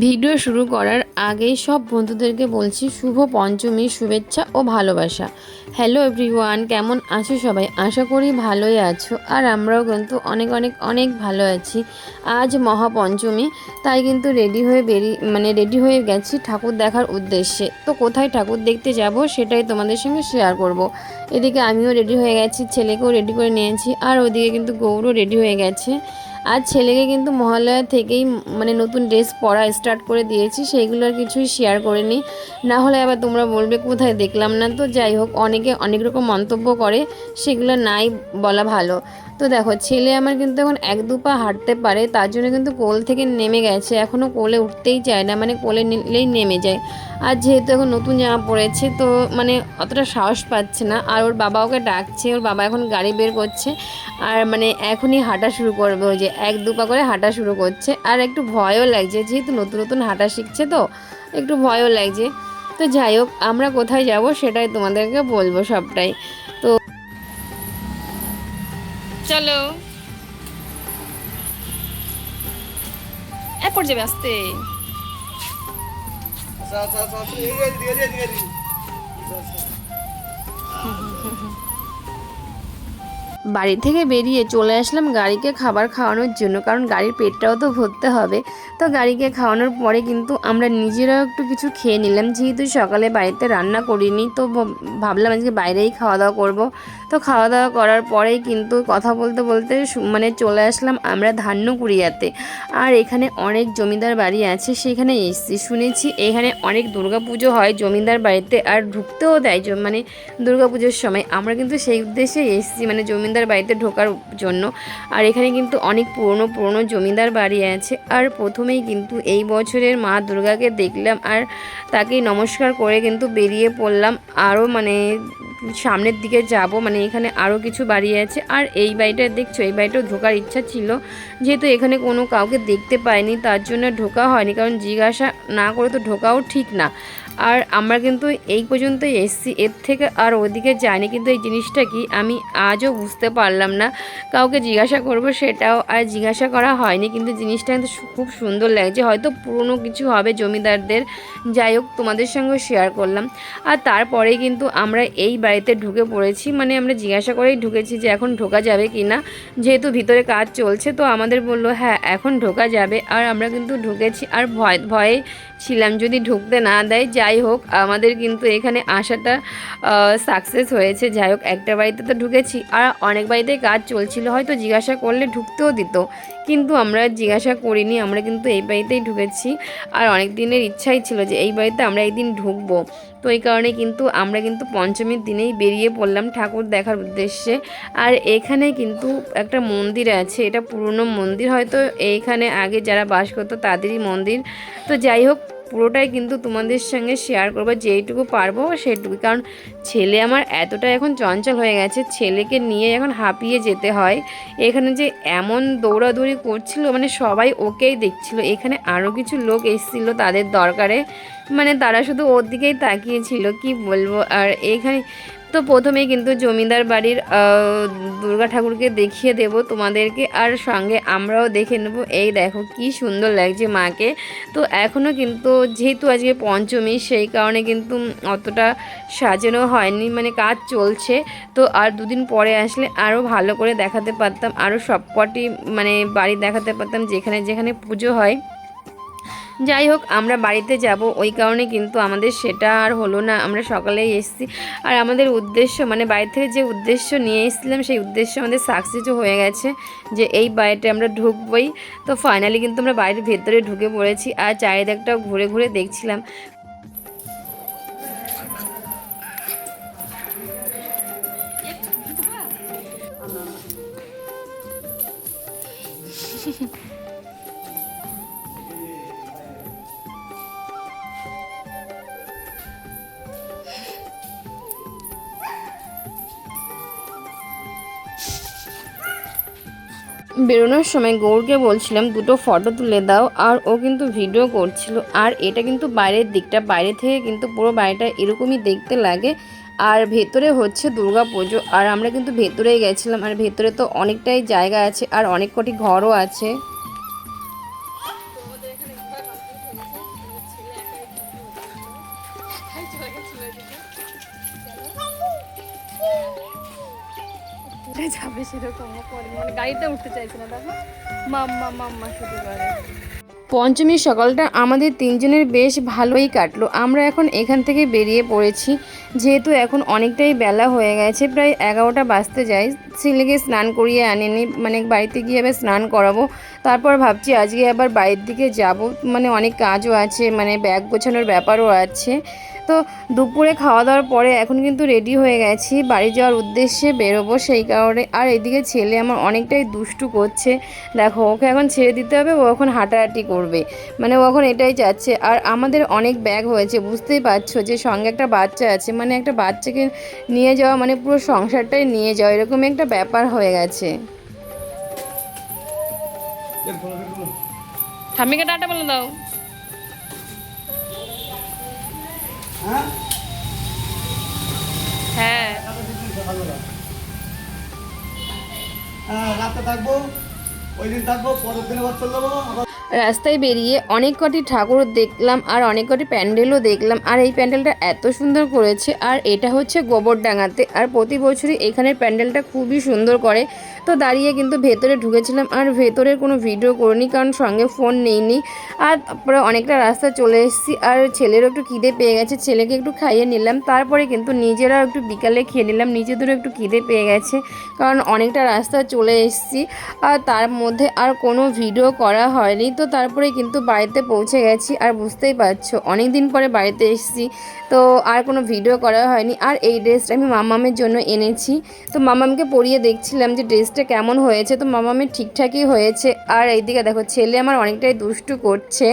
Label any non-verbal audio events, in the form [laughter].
Video শুরু করার আগেই সব বন্ধুদেরকে বলছি শুভ পঞ্চমীর শুভেচ্ছা ও ভালোবাসা। হ্যালো এভরিওয়ান কেমন আছো সবাই? আশা করি ভালোই আছো। আর আমরাও কিন্তু অনেক অনেক অনেক ভালো আছি। আজ মহাপঞ্চমী, তাই কিন্তু রেডি হয়ে বেরিয়ে মানে রেডি হয়ে গেছি ঠাকুর দেখার উদ্দেশ্যে। তো কোথায় ঠাকুর দেখতে যাব সেটাই তোমাদের সঙ্গে শেয়ার করব। এদিকে আমিও রেডি হয়ে গেছি, ছেলেকেও রেডি করে নিয়েছি, আর ওদিকে কিন্তু গৌরও রেডি হয়ে গেছে। আর ছেলেকে কিন্তু মহালয়া থেকেই মানে নতুন ড্রেস পরা স্টার্ট করে দিয়েছি, সেইগুলো আর কিছুই শেয়ার করিনি। না হলে আবার তোমরা বলবে, কোথায় দেখলাম না? তো যাই হোক, অনেকে অনেক রকম মন্তব্য করে, সেগুলো নাই বলা ভালো। তো দেখো, ছেলে আমার কিন্তু এখন এক দু পা হাঁটতে পারে, তার জন্য কিন্তু কোল থেকে নেমে গেছে। এখনও কোলে উঠতেই চায় না মানে কোলে নিলেই নেমে যায়। আর যেহেতু এখন নতুন জামা পড়েছে তো মানে অতটা সাহস পাচ্ছে না। আর ওর বাবা ওকে ডাকছে, ওর বাবা এখন গাড়ি বের করছে। আর মানে এখনই হাঁটা শুরু করবে ওই যে এক দু পা করে হাঁটা শুরু করছে। আর একটু ভয়ও লাগছে যেহেতু নতুন নতুন হাঁটা শিখছে তো একটু ভয়ও লাগছে। তো যাই হোক আমরা কোথায় যাব সেটাই তোমাদেরকে বলব সবটাই। তো চলো। এ পড় যাবে আসতে। আচ্ছা আচ্ছা আচ্ছা বাড়ি থেকে বেরিয়ে চলে আসলাম গাড়িকে খাবার খাওয়ানোর জন্য, কারণ গাড়ির পেটটাও তো ভরতে হবে। তো গাড়িকে খাওয়ানোর পরে কিন্তু আমরা নিজেরাও একটু কিছু খেয়ে নিলাম। যেহেতু সকালে বাড়িতে রান্না করিনি, তো ভাবলাম আজকে বাইরেই খাওয়া দাওয়া করব। তো খাওয়া দাওয়া করার পরেই কিন্তু কথা বলতে বলতে মানে চলে আসলাম আমরা ধান্যকুড়িয়াতে। আর এখানে অনেক জমিদার বাড়ি আছে, সেখানে এসছি। শুনেছি এখানে অনেক দুর্গাপুজো হয় জমিদার বাড়িতে, আর ঢুকতেও দেয় মানে দুর্গাপুজোর সময়। আমরা কিন্তু সেই উদ্দেশ্যে এসেছি মানে জমিদার বাড়িতে ঢোকার জন্য। আর এখানে কিন্তু অনেক পুরনো পুরনো জমিদার বাড়ি আছে। আর প্রথমেই কিন্তু এই বছরের মা দুর্গাকে দেখলাম আর তাকেই নমস্কার করে কিন্তু বেরিয়ে পড়লাম। আরও মানে সামনের দিকে যাব মানে এখানে আরও কিছু বাড়ি আছে। আর এই বাড়িটা দেখছ, এই বাড়িটাও ঢোকার ইচ্ছা ছিল। যেহেতু এখানে কোনো কাউকে দেখতে পাইনি, তার জন্য ঢোকা হয়নি। কারণ জিজ্ঞাসা না করে তো ঢোকাও ঠিক না। আর আমরা কিন্তু এই পর্যন্ত এসছি। এর থেকে আর ওদিকে যাইনি, কিন্তু এই জিনিসটা কি আমি আজও বুঝতে পারলাম না। কাউকে জিজ্ঞাসা করব সেটাও আর জিজ্ঞাসা করা হয়নি, কিন্তু জিনিসটা কিন্তু খুব সুন্দর লাগছে। হয়তো পুরনো কিছু হবে জমিদারদের। যাই হোক, তোমাদের সঙ্গে শেয়ার করলাম। আর তারপরেই কিন্তু আমরা এই বাড়িতে ঢুকে পড়েছি। মানে আমরা জিজ্ঞাসা করেই ঢুকেছি যে এখন ঢোকা যাবে কি না। যেহেতু ভিতরে কাজ চলছে, তো আমাদের বলল হ্যাঁ এখন ঢোকা যাবে। আর আমরা কিন্তু ঢুকেছি। আর ভয় ভয়ে ছিলাম যদি ঢুকতে না দেয় যাই হোক, আমাদের কিন্তু এখানে আসাটা সাকসেস হয়েছে। যাই হোক, একটা বাড়িতে তো ঢুকেছি, আর অনেক বাড়িতেই কাজ চলছিল, হয়তো জিজ্ঞাসা করলে ঢুকতেও দিত। কিন্তু আমরা জিজ্ঞাসা করিনি, আমরা কিন্তু এই বাড়িতেই ঢুকেছি। আর অনেক দিনের ইচ্ছাই ছিল যে এই বাড়িতে আমরা একদিন ঢুকবো। তো এই কারণে কিন্তু আমরা কিন্তু পঞ্চমীর দিনেই বেরিয়ে পড়লাম ঠাকুর দেখার উদ্দেশ্যে। আর এখানে কিন্তু একটা মন্দির আছে, এটা পুরনো মন্দির, হয়তো এইখানে আগে যারা বাস করতো তাদেরই মন্দির। তো যাই হোক পুরোটাই কিন্তু তোমাদের সঙ্গে শেয়ার করব, যেইটুকু পারব সেটুকু। কারণ ছেলে আমার এতটা এখন চঞ্চল হয়ে গেছে, ছেলেকে নিয়ে এখন হাঁপিয়ে যেতে হয়। এখানে যে এমন দৌড়াদৌড়ি করছিল মানে সবাই ওকেই দেখছিল। এখানে আরও কিছু লোক এসেছিল তাদের দরকারে। মানে তারা শুধু ওর দিকেই তাকিয়েছিল, কি বলব? আর এখানে তো প্রথমেই কিন্তু জমিদার বাড়ির দুর্গা ঠাকুরকে দেখিয়ে দেব তোমাদেরকে। আর সঙ্গে আমরাও দেখে নেব, এই দেখো কি সুন্দর লাগছে মাকে। তো এখনও কিন্তু যেহেতু আজকে পঞ্চমী, সেই কারণে কিন্তু অতটা সাজানো হয়নি মানে কাজ চলছে। তো আর দুদিন পরে আসলে আরও ভালো করে দেখাতে পারতাম আরও সবকটি মানে বাড়ি দেখাতে পারতাম, যেখানে যেখানে পুজো হয়। যাই হোক, আমরা বাড়িতে যাব। ওই কারণে কিন্তু আমাদের সেটা আর হলো না। আমরা সকালেই এসেছি। আর আমাদের উদ্দেশ্য মানে বাড়ি থেকে যে উদ্দেশ্য নিয়ে এসেছিলাম, সেই উদ্দেশ্য আমাদের সাকসেসও হয়ে গেছে যে এই বাড়িতে আমরা ঢুকবই। তো ফাইনালি কিন্তু আমরা বাড়ির ভেতরে ঢুকে পড়েছি আর চারিদিকটাও ঘুরে ঘুরে দেখছিলাম। [laughs] বেরোনোর সময় গৌরকে বলছিলাম, দুটো ফটো তুলে দাও। আর ও কিন্তু ভিডিও করছিল। আর এটা কিন্তু বাইরের দিকটা, বাইরে থেকে কিন্তু পুরো বাড়িটা এরকমই দেখতে লাগে। আর ভেতরে হচ্ছে দুর্গা পুজো। আর আমরা কিন্তু ভেতরেই গেছিলাম। আর ভেতরে তো অনেকটাই জায়গা আছে আর অনেক কটি ঘরও আছে। উঠে যাবে সেরকম। মানে গাড়িতে উঠতে চাইছে না, দেখো। মাম্মা মাম্মা শুধু করে। পঞ্চমীর সকালটা আমাদের তিনজনের বেশ ভালোই কাটলো। আমরা এখন এখান থেকে বেরিয়ে পড়েছি। যেহেতু এখন অনেকটাই বেলা হয়ে গেছে, প্রায় এগারোটা বাজতে যায়। ছেলেকে স্নান করিয়ে আনেনি মানে বাড়িতে গিয়ে আবার স্নান করাবো। তারপর ভাবছি আজকে আবার বাড়ির দিকে যাব। মানে অনেক কাজও আছে মানে ব্যাগ গোছানোর ব্যাপারও আছে। তো দুপুরে খাওয়া দাওয়ার পরে এখন কিন্তু রেডি হয়ে গেছি, বাড়ি যাওয়ার উদ্দেশ্যে বেরোবো সেই কারণে। আর এদিকে ছেলে আমার অনেকটাই দুষ্টু করছে। দেখো, ওকে এখন ছেড়ে দিতে হবে, ও এখন হাঁটাহাঁটি করবে। মানে ও এখন এটাই চাচ্ছে। আর আমাদের অনেক ব্যাগ হয়েছে, বুঝতেই পারছ যে সঙ্গে একটা বাচ্চা আছে মানে একটা বাচ্চাকে নিয়ে যাওয়া মানে পুরো সংসারটাই নিয়ে যাওয়া, এরকম একটা ব্যাপার হয়ে গেছে। ঠাম্মিকে টাটা বলে দাও। হ্যাঁ। হ্যাঁ রাতে থাকব ওই দিন থাকব পরের দিন আবার চলে যাব আবার রাস্তায় বেরিয়ে অনেক কটি ঠাকুর দেখলাম আর অনেক কটি প্যান্ডেলও দেখলাম। আর এই প্যান্ডেলটা এত সুন্দর করেছে। আর এটা হচ্ছে গোবরডাঙ্গাতে। আর প্রতি বছরই এখানের প্যান্ডেলটা খুবই সুন্দর করে। তো দাঁড়িয়ে কিন্তু ভেতরে ঢুকেছিলাম আর ভেতরের কোনো ভিডিও করিনি কারণ সঙ্গে ফোন নেইনি। আর তারপরে অনেকটা রাস্তা চলে এসেছি আর ছেলেরও একটু খিদে পেয়ে গেছে। ছেলেকে একটু খাইয়ে নিলাম। তারপরে কিন্তু নিজেরাও একটু বিকালে খেয়ে নিলাম। নিজেদেরও একটু খিদে পেয়ে গেছে কারণ অনেকটা রাস্তা চলে এসেছি। আর তার মধ্যে আর কোনো ভিডিও করা হয়নি। তো তারপরে কিন্তু বাড়িতে পৌঁছে গেছি আর বুঝতেই পারছ অনেক দিন পরে বাড়িতে এসেছি। তো আর কোনো ভিডিও করা হয়নি। আর এই ড্রেসটা আমি মামামের জন্য এনেছি। তো মামামকে পরিয়ে দেখছিলাম যে ড্রেসটা কেমন হয়েছে। তো মামামের ঠিকঠাকই হয়েছে। আর এইদিকে দেখো, ছেলে আমার অনেকটাই দুষ্টু করছে।